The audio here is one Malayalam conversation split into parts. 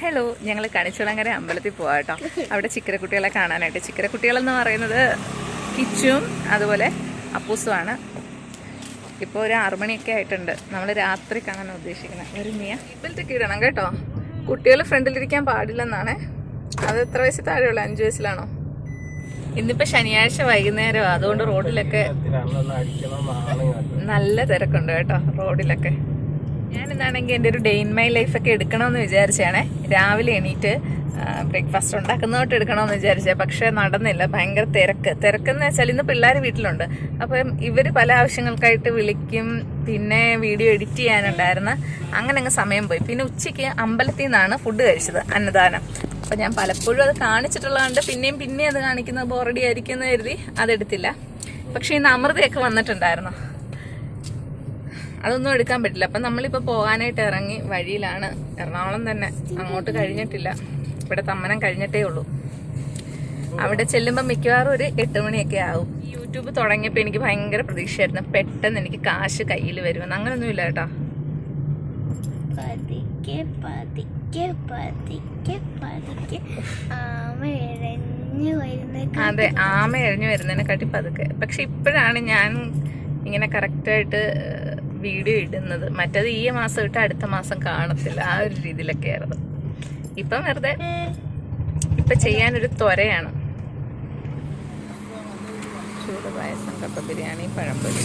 ഹലോ ഞങ്ങൾ കണിച്ചുളങ്ങര അമ്പലത്തിൽ പോവാം കേട്ടോ. അവിടെ ചിക്കരക്കുട്ടികളെ കാണാനായിട്ട്. ചിക്കരക്കുട്ടികളെന്ന് പറയുന്നത് കിച്ചും അതുപോലെ അപ്പൂസുമാണ്. ഇപ്പോൾ ഒരു ആറുമണിയൊക്കെ ആയിട്ടുണ്ട്. നമ്മൾ രാത്രി കാണാൻ ഉദ്ദേശിക്കുന്നത് ഒരു മിയ. ബെൽറ്റൊക്കെ ഇടണം കേട്ടോ. കുട്ടികൾ ഫ്രണ്ടിലിരിക്കാൻ പാടില്ലെന്നാണ്. അത് എത്ര വയസ്സിൽ താഴെയുള്ളൂ? അഞ്ച് വയസ്സിലാണോ? ഇന്നിപ്പോൾ ശനിയാഴ്ച വൈകുന്നേരം അതുകൊണ്ട് റോഡിലൊക്കെ നല്ല തിരക്കുണ്ട് കേട്ടോ റോഡിലൊക്കെ. ഞാൻ ഇന്നാണെങ്കിൽ എന്റെ ഒരു ഡേ ഇൻ മൈ ലൈഫൊക്കെ എടുക്കണമെന്ന് വിചാരിച്ചാണേ രാവിലെ എണീറ്റ് ബ്രേക്ക്ഫാസ്റ്റ് ഉണ്ടാക്കുന്നതോട്ട് എടുക്കണമെന്ന് വിചാരിച്ചത്. പക്ഷേ നടന്നില്ല ഭയങ്കര തിരക്ക്. തിരക്കെന്ന് വെച്ചാൽ ഇന്ന് പിള്ളേർ വീട്ടിലുണ്ട്. അപ്പം ഇവർ പല ആവശ്യങ്ങൾക്കായിട്ട് വിളിക്കും പിന്നെ വീഡിയോ എഡിറ്റ് ചെയ്യാനുണ്ടായിരുന്നു. അങ്ങനെ അങ്ങ് സമയം പോയി. പിന്നെ ഉച്ചയ്ക്ക് അമ്പലത്തിൽ നിന്നാണ് ഫുഡ് കഴിച്ചത് അന്നദാനം. അപ്പം ഞാൻ പലപ്പോഴും അത് കാണിച്ചിട്ടുള്ളതുകൊണ്ട് പിന്നെയും പിന്നെയും അത് കാണിക്കുന്നത് ബോറടി ആയിരിക്കും എന്ന് കരുതി അതെടുത്തില്ല. പക്ഷേ ഇന്ന് അമൃതയൊക്കെ വന്നിട്ടുണ്ടായിരുന്നു. അതൊന്നും എടുക്കാൻ പറ്റില്ല. അപ്പം നമ്മളിപ്പോൾ പോകാനായിട്ട് ഇറങ്ങി വഴിയിലാണ്. എറണാകുളം തന്നെ. അങ്ങോട്ട് കഴിഞ്ഞിട്ടില്ല. ഇവിടെ തമ്മനം കഴിഞ്ഞിട്ടേ ഉള്ളൂ. അവിടെ ചെല്ലുമ്പോൾ മിക്കവാറും ഒരു എട്ട് മണിയൊക്കെ ആവും. യൂട്യൂബ് തുടങ്ങിയപ്പോൾ എനിക്ക് ഭയങ്കര പ്രതീക്ഷയായിരുന്നു. പെട്ടെന്ന് എനിക്ക് കാശ് കയ്യിൽ വരുമെന്ന്. അങ്ങനൊന്നുമില്ല കേട്ടോ. പതുക്കെ പതുക്കെ പതുക്കെ പതുക്കെ ആമ ഇഴഞ്ഞു വരുന്ന അതെ ആമ എഴിഞ്ഞു വരുന്നതിനെക്കാട്ടി പതുക്കെ. പക്ഷെ ഇപ്പോഴാണ് ഞാൻ ഇങ്ങനെ കറക്റ്റായിട്ട് വീഡിയോ ഇടുന്നത്. മറ്റത് ഈ മാസം ഇട്ട് അടുത്ത മാസം കാണത്തില്ല. ആ ഒരു രീതിയിലൊക്കെ ആയിരുന്നു. ഇപ്പം വെറുതെ ഇപ്പൊ ചെയ്യാനൊരു ത്വരയാണ്. ചൂട് പായസം കപ്പ ബിരിയാണി പഴംപൊരി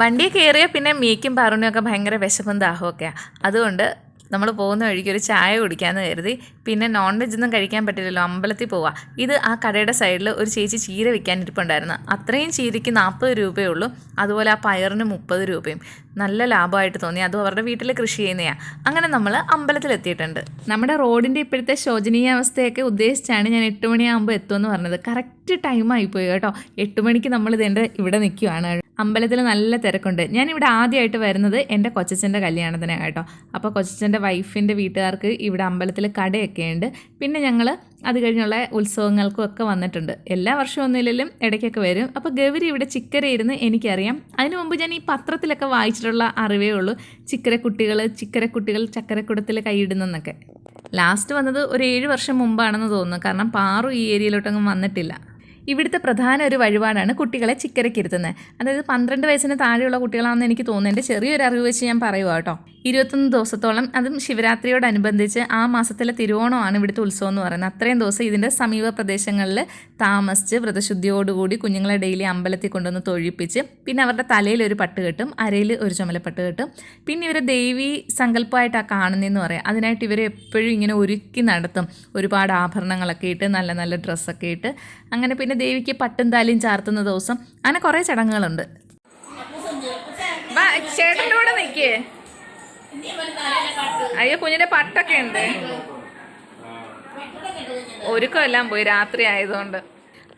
വണ്ടി കയറിയ പിന്നെ മീക്കും പാറുണിയും ഒക്കെ ഭയങ്കര വിശപ്പും ദാഹമൊക്കെയാണ് അതുകൊണ്ട് നമ്മൾ പോകുന്ന വഴിക്ക് ഒരു ചായ കുടിക്കാമെന്ന് കരുതി. പിന്നെ നോൺ വെജ് ഒന്നും കഴിക്കാൻ പറ്റില്ലല്ലോ അമ്പലത്തിൽ പോവാം. ഇത് ആ കടയുടെ സൈഡിൽ ഒരു ചേച്ചി ചീര വിൽക്കാൻ ഇരിപ്പുണ്ടായിരുന്നു. അത്രയും ചീരയ്ക്ക് നാൽപ്പത് രൂപയേ ഉള്ളൂ. അതുപോലെ ആ പയറിന് മുപ്പത് രൂപയും. നല്ല ലാഭമായിട്ട് തോന്നി. അതും അവരുടെ വീട്ടിൽ കൃഷി ചെയ്യുന്നതാണ് അങ്ങനെ നമ്മൾ അമ്പലത്തിലെത്തിയിട്ടുണ്ട് നമ്മുടെ റോഡിന്റെ ഇപ്പോഴത്തെ ശോചനീയാവസ്ഥയൊക്കെ ഉദ്ദേശിച്ചാണ് ഞാൻ എട്ട് മണിയാകുമ്പോൾ എത്തുമെന്ന് പറഞ്ഞത്. കറക്റ്റ് ടൈം പോയി കേട്ടോ. എട്ട് മണിക്ക് നമ്മൾ ഇതിന്റെ ഇവിടെ നിൽക്കുവാണ്. അമ്പലത്തിൽ നല്ല തിരക്കുണ്ട്. ഞാനിവിടെ ആദ്യമായിട്ട് വരുന്നത് എന്റെ കൊച്ചച്ഛന്റെ കല്യാണത്തിനാണ് കേട്ടോ. അപ്പോൾ കൊച്ചച്ഛന്റെ വൈഫിന്റെ വീട്ടുകാർക്ക് ഇവിടെ അമ്പലത്തിൽ കടയൊക്കെ ഉണ്ട്. പിന്നെ ഞങ്ങൾ അത് കഴിഞ്ഞുള്ള ഉത്സവങ്ങൾക്കും ഒക്കെ വന്നിട്ടുണ്ട്. എല്ലാ വർഷവും ഒന്നുമില്ലെങ്കിലും ഇടയ്ക്കൊക്കെ വരും. അപ്പോൾ ഗൗരി ഇവിടെ ചിക്കര ഇരുന്ന് എനിക്കറിയാം. അതിനു മുമ്പ് ഞാൻ ഈ പത്രത്തിലൊക്കെ വായിച്ചിട്ടുള്ള അറിവേ ഉള്ളൂ. ചിക്കര കുട്ടികൾ ചിക്കര കുട്ടികൾ ചക്കരക്കുടത്തിൽ കൈയിടുന്നെന്നൊക്കെ. ലാസ്റ്റ് വന്നത് ഒരു ഏഴ് വർഷം മുമ്പാണെന്ന് തോന്നുന്നു. കാരണം പാറു ഈ ഏരിയയിലോട്ടൊന്നും വന്നിട്ടില്ല. ഇവിടുത്തെ പ്രധാന ഒരു വഴിപാടാണ് കുട്ടികളെ ചിക്കരക്കിരുത്തുന്നത്. അതായത് പന്ത്രണ്ട് വയസ്സിന് താഴെയുള്ള കുട്ടികളാണെന്ന് എനിക്ക് തോന്നുന്നത് എന്റെ ചെറിയൊരു അറിവ് വെച്ച് ഞാൻ പറയുക കേട്ടോ. ഇരുപത്തൊന്ന് ദിവസത്തോളം അതും ശിവരാത്രിയോടനുബന്ധിച്ച് ആ മാസത്തിലെ തിരുവോണമാണ് ഇവിടുത്തെ ഉത്സവം എന്ന് പറയുന്നത്. അത്രയും ദിവസം ഇതിന്റെ സമീപ പ്രദേശങ്ങളിൽ താമസിച്ച് വ്രതശുദ്ധിയോടുകൂടി കുഞ്ഞുങ്ങളെ ഡെയിലി അമ്പലത്തിൽ കൊണ്ടുവന്ന് തൊഴിപ്പിച്ച് പിന്നെ അവരുടെ തലയിൽ ഒരു പട്ട് കെട്ടും അരയിൽ ഒരു ചുമലപ്പട്ട് കെട്ടും. പിന്നെ ഇവരെ ദേവി സങ്കല്പമായിട്ടാണ് കാണുന്നതെന്ന് പറയാം. അതിനായിട്ട് ഇവരെ എപ്പോഴും ഇങ്ങനെ ഒരുക്കി നടത്തും. ഒരുപാട് ആഭരണങ്ങളൊക്കെ ഇട്ട് നല്ല നല്ല ഡ്രസ്സൊക്കെ ഇട്ട്. അങ്ങനെ പിന്നെ ദേവിക്ക് പട്ടും താലിയും ചാർത്തുന്ന ദിവസം അങ്ങനെ കുറേ ചടങ്ങുകളുണ്ട്. ചേട്ടന്റെ കൂടെ നിൽക്കേ അയ്യോ കുഞ്ഞിന്റെ പട്ടൊക്കെ ഉണ്ട്. ഒരുക്കമെല്ലാം പോയി രാത്രി ആയതുകൊണ്ട്.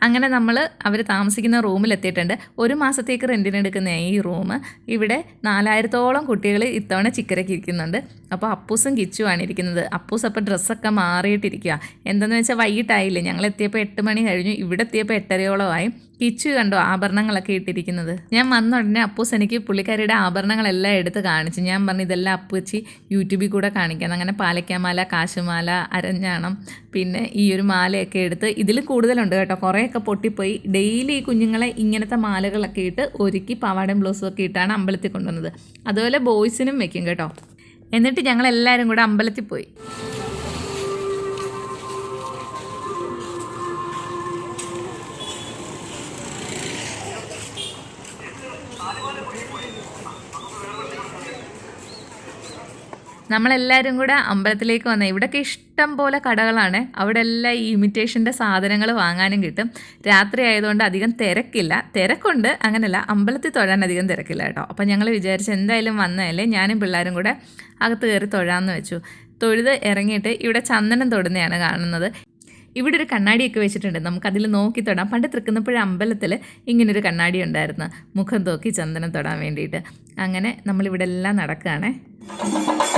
അങ്ങനെ നമ്മൾ അവർ താമസിക്കുന്ന റൂമിലെത്തിയിട്ടുണ്ട്. ഒരു മാസത്തേക്ക് റെന്റിനെടുക്കുന്ന ഈ റൂം ഇവിടെ നാലായിരത്തോളം കുട്ടികൾ ഇത്തവണ ചിക്കരയ്ക്ക് ഇരിക്കുന്നുണ്ട്. അപ്പോൾ അപ്പൂസും കിച്ചുമാണ് ഇരിക്കുന്നത്. അപ്പൂസ് അപ്പോൾ ഡ്രസ്സൊക്കെ മാറിയിട്ടിരിക്കുക എന്തെന്ന് വെച്ചാൽ വൈകിട്ടായില്ലേ? ഞങ്ങൾ എത്തിയപ്പോൾ എട്ട് മണി കഴിഞ്ഞു. ഇവിടെ എത്തിയപ്പോൾ എട്ടരയോളമായി കിച്ചു കണ്ടോ ആഭരണങ്ങളൊക്കെ ഇട്ടിരിക്കുന്നത്? ഞാൻ വന്ന ഉടനെ അപ്പൂസ് എനിക്ക് പുള്ളിക്കാരിയുടെ ആഭരണങ്ങളെല്ലാം എടുത്ത് കാണിച്ചു. ഞാൻ പറഞ്ഞു ഇതെല്ലാം അപ്പൂച്ചി യൂട്യൂബിൽ കൂടെ കാണിക്കാം. അങ്ങനെ പാലക്കാമാല കാശുമാല അരഞ്ഞാണം പിന്നെ ഈ ഒരു മാലയൊക്കെ എടുത്ത് ഇതിൽ കൂടുതലുണ്ട് കേട്ടോ. കുറേയൊക്കെ പൊട്ടിപ്പോയി. ഡെയിലി ഈ കുഞ്ഞുങ്ങളെ ഇങ്ങനത്തെ മാലകളൊക്കെ ഇട്ട് ഒരുക്കി പാവാടയും ബ്ലൗസും ഒക്കെ ഇട്ടാണ് അമ്പലത്തിൽ കൊണ്ടുവന്നത്. അതുപോലെ ബോയ്സിനും വെക്കും കേട്ടോ. എന്നിട്ട് ഞങ്ങൾ എല്ലാവരും കൂടെ അമ്പലത്തിൽ പോയി. നമ്മളെല്ലാവരും കൂടെ അമ്പലത്തിലേക്ക് വന്ന ഇവിടെയൊക്കെ ഇഷ്ടം പോലെ കടകളാണ്. അവിടെ എല്ലാം ഈ ഇമിറ്റേഷന്റെ സാധനങ്ങൾ വാങ്ങാനും കിട്ടും. രാത്രി ആയതുകൊണ്ട് അധികം തിരക്കില്ല. തിരക്കുണ്ട്. അങ്ങനെയല്ല അമ്പലത്തിൽ തൊഴാൻ അധികം തിരക്കില്ല കേട്ടോ. അപ്പം ഞങ്ങൾ വിചാരിച്ച് എന്തായാലും വന്നതല്ലേ ഞാനും പിള്ളേരും കൂടെ അകത്ത് കയറി തൊഴാമെന്ന് വെച്ചു. തൊഴുത് ഇറങ്ങിയിട്ട് ഇവിടെ ചന്ദനം തൊടുന്നതാണ് കാണുന്നത്. ഇവിടെ ഒരു കണ്ണാടിയൊക്കെ വെച്ചിട്ടുണ്ട്. നമുക്കതിൽ നോക്കി തൊടാം. പണ്ട് തൃക്കുന്നപ്പുഴ അമ്പലത്തിൽ ഇങ്ങനൊരു കണ്ണാടി ഉണ്ടായിരുന്നു. മുഖം തോക്കി ചന്ദനം തൊടാൻ വേണ്ടിയിട്ട്. അങ്ങനെ നമ്മളിവിടെ എല്ലാം നടക്കുകയാണേ.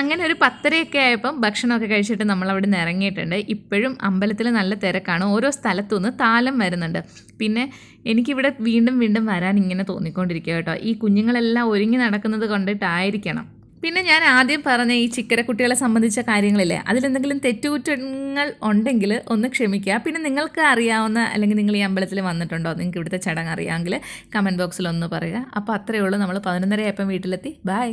അങ്ങനെ ഒരു പത്തരയൊക്കെ ആയപ്പം ഭക്ഷണമൊക്കെ കഴിച്ചിട്ട് നമ്മൾ അവിടെ നിന്ന് ഇറങ്ങിയിട്ടുണ്ട്. ഇപ്പോഴും അമ്പലത്തിൽ നല്ല തിരക്കാണ്. ഓരോ സ്ഥലത്തു നിന്ന് താലം വരുന്നുണ്ട്. പിന്നെ എനിക്കിവിടെ വീണ്ടും വീണ്ടും വരാൻ ഇങ്ങനെ തോന്നിക്കൊണ്ടിരിക്കുക കേട്ടോ. ഈ കുഞ്ഞുങ്ങളെല്ലാം ഒരുങ്ങി നടക്കുന്നത് കൊണ്ടിട്ടായിരിക്കണം. പിന്നെ ഞാൻ ആദ്യം പറഞ്ഞ ഈ ചിക്കരക്കുട്ടികളെ സംബന്ധിച്ച കാര്യങ്ങളില്ലേ അതിലെന്തെങ്കിലും തെറ്റുകുറ്റങ്ങൾ ഉണ്ടെങ്കിൽ ഒന്ന് ക്ഷമിക്കുക. പിന്നെ നിങ്ങൾക്ക് അറിയാവുന്ന അല്ലെങ്കിൽ നിങ്ങൾ ഈ അമ്പലത്തിൽ വന്നിട്ടുണ്ടോ നിങ്ങൾക്ക് ഇവിടുത്തെ ചടങ്ങ് അറിയാമെങ്കിൽ കമന്റ് ബോക്സിൽ ഒന്ന് പറയുക. അപ്പോൾ അത്രയേ ഉള്ളൂ. നമ്മൾ പതിനൊന്നര ആയപ്പം വീട്ടിലെത്തി. ബൈ